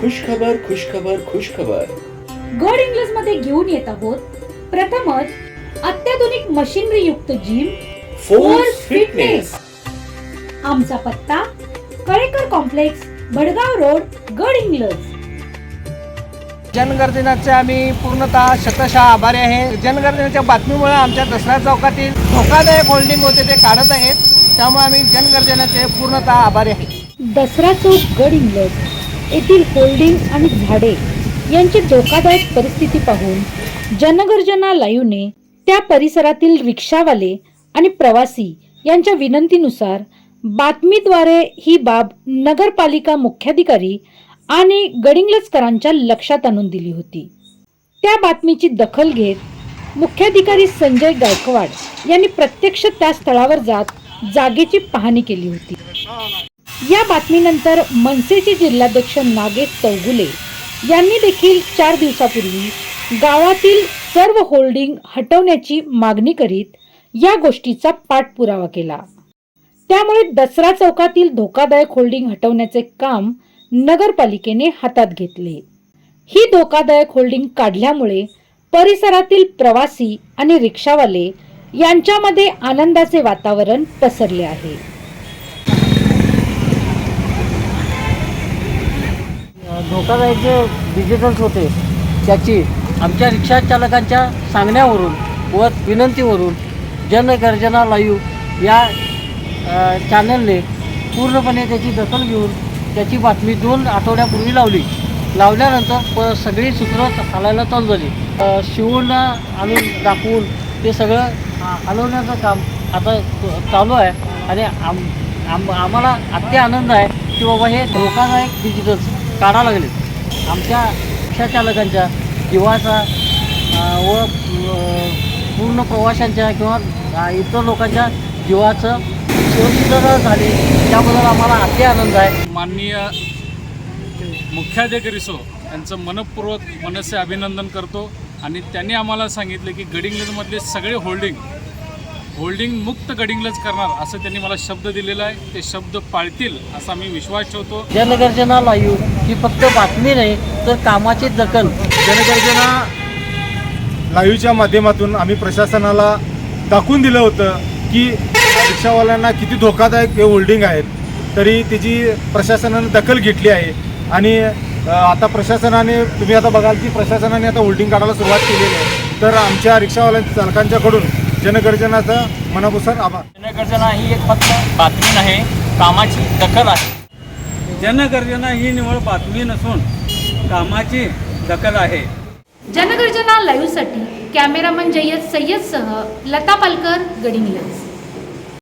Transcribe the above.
खुशखबर खुशखबर खुशखबर गड इंग्लजमध्ये घेऊन येत आहोत. प्रथमच अत्याधुनिक मशिनरी युक्त जिम फोर्स फिटनेस आमचा पत्ता कळेकर कॉम्प्लेक्स भडगाव रोड गड इंग्लज जनगर्जनाचे आम्ही पूर्णतः शतशः आभारी आहे. जनगर्जनेच्या बातमीमुळे आमच्या दसरा चौकातील धोकादायक होल्डिंग होते ते काढत आहेत. त्यामुळे आम्ही जनगर्जनाचे पूर्णतः आभारी आहे. दसरा चौक गड इंग्लज येथील होल्डिंग आणि झाडे यांची धोकादायक परिस्थिती पाहून जनगर्जना लाईव्हने त्या परिसरातील रिक्षावाले आणि प्रवासी यांच्या विनंतीनुसार बातमीद्वारे ही बाब नगरपालिका मुख्याधिकारी आणि गडिंगलजकरांच्या लक्षात आणून दिली होती. त्या बातमीची दखल घेत मुख्याधिकारी संजय गायकवाड यांनी प्रत्यक्ष त्या स्थळावर जात जागेची पाहणी केली होती. या बातमीनंतर मनसेचे जिल्हाध्यक्ष नागेश चौगुले यांनी देखील चार दिवसापूर्वी गावातील सर्व होल्डिंग हटवण्याची मागणी करीत या गोष्टीचा पाठपुरावा केला. त्यामुळे दसरा चौकातील धोकादायक होल्डिंग हटवण्याचे काम नगरपालिकेने हातात घेतले. ही धोकादायक होल्डिंग काढल्यामुळे परिसरातील प्रवासी आणि रिक्षावाले यांच्यामध्ये आनंदाचे वातावरण पसरले आहे. धोकादायक जे डिजिटल्स होते. त्याची आमच्या रिक्षा चालकांच्या सांगण्यावरून व विनंतीवरून जनगर्जना लाईव्ह या चॅनलने पूर्णपणे त्याची दखल घेऊन त्याची बातमी दोन आठवड्यापूर्वी लावली. लावल्यानंतर प सगळी सूत्र हालायला चालू झाली. शिवून आणून दाखवून ते सगळं हलवण्याचं काम आता चालू आहे. आणि आम आम आम्हाला अति आनंद आहे की बाबा हे धोकादायक डिजिटल्स काढा लागले. आमच्या रिक्षाचालकांच्या जीवाचा व पूर्ण प्रवाशांच्या किंवा इतर लोकांच्या जीवाचं सुरक्षितता झाली त्याबद्दल आम्हाला अति आनंद आहे. माननीय मुख्याधिकारी सो यांचं मनपूर्वक मनसे अभिनंदन करतो. आणि त्यांनी आम्हाला सांगितले की गडिंग्लजमधले सगळे होल्डिंग होल्डिंग मुक्त गडिंग्लज करणार असं त्यांनी मला शब्द दिलेला आहे. ते शब्द पाळतील असा मी विश्वास ठेवतो. जनगर्जना लाईव्ह ही फक्त बातमी नाही तर कामाची दखल. जनगर्जना लाईव्हच्या माध्यमातून आम्ही प्रशासनाला दाखवून दिलं होतं की रिक्षावाल्यांना किती धोकादायक हे होल्डिंग आहेत. तरी त्याची प्रशासनाने दखल घेतली आहे. आणि आता प्रशासनाने तुम्ही आता बघाल की प्रशासनाने आता होल्डिंग काढायला सुरुवात केलेली आहे. तर आमच्या रिक्षावाल्या चालकांच्याकडून जनगर्जनाचा मनापासून आभार. जनगर्जना ही एक फक्त बातमी नाही कामाची दखल आहे. जनगर्जना ही निवळ बातमी नसून कामाची दखल आहे. जनगर्जना लाईव्हसाठी कॅमेरामन जय्यद सय्यदसह लता पालकर गडिंग्लज